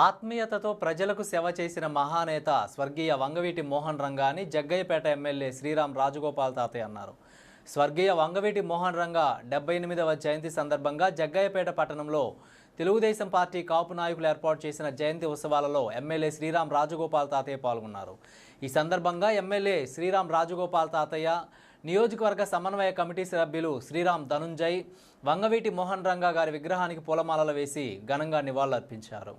ఆత్మీయతతో ప్రజలకు సేవ చేసిన మహానేత స్వర్గీయ వంగవీటి మోహన్ రంగాని జగ్గయ్యపేట ఎమ్మెల్యే శ్రీరామ్ రాజగోపాల్ తాతయ్య అన్నారు. స్వర్గీయ వంగవీటి మోహన్ రంగా డెబ్బై ఎనిమిదవ జయంతి సందర్భంగా జగ్గయ్యపేట పట్టణంలో తెలుగుదేశం పార్టీ కాపు నాయకులు ఏర్పాటు చేసిన జయంతి ఉత్సవాలలో ఎమ్మెల్యే శ్రీరామ్ రాజగోపాల్ తాతయ్య పాల్గొన్నారు. ఈ సందర్భంగా ఎమ్మెల్యే శ్రీరామ్ రాజగోపాల్ తాతయ్య నియోజకవర్గ సమన్వయ కమిటీ సభ్యులు శ్రీరామ్ ధనుంజయ్ వంగవీటి మోహన్ రంగా గారి విగ్రహానికి పూలమాలలు వేసి ఘనంగా నివాళులర్పించారు.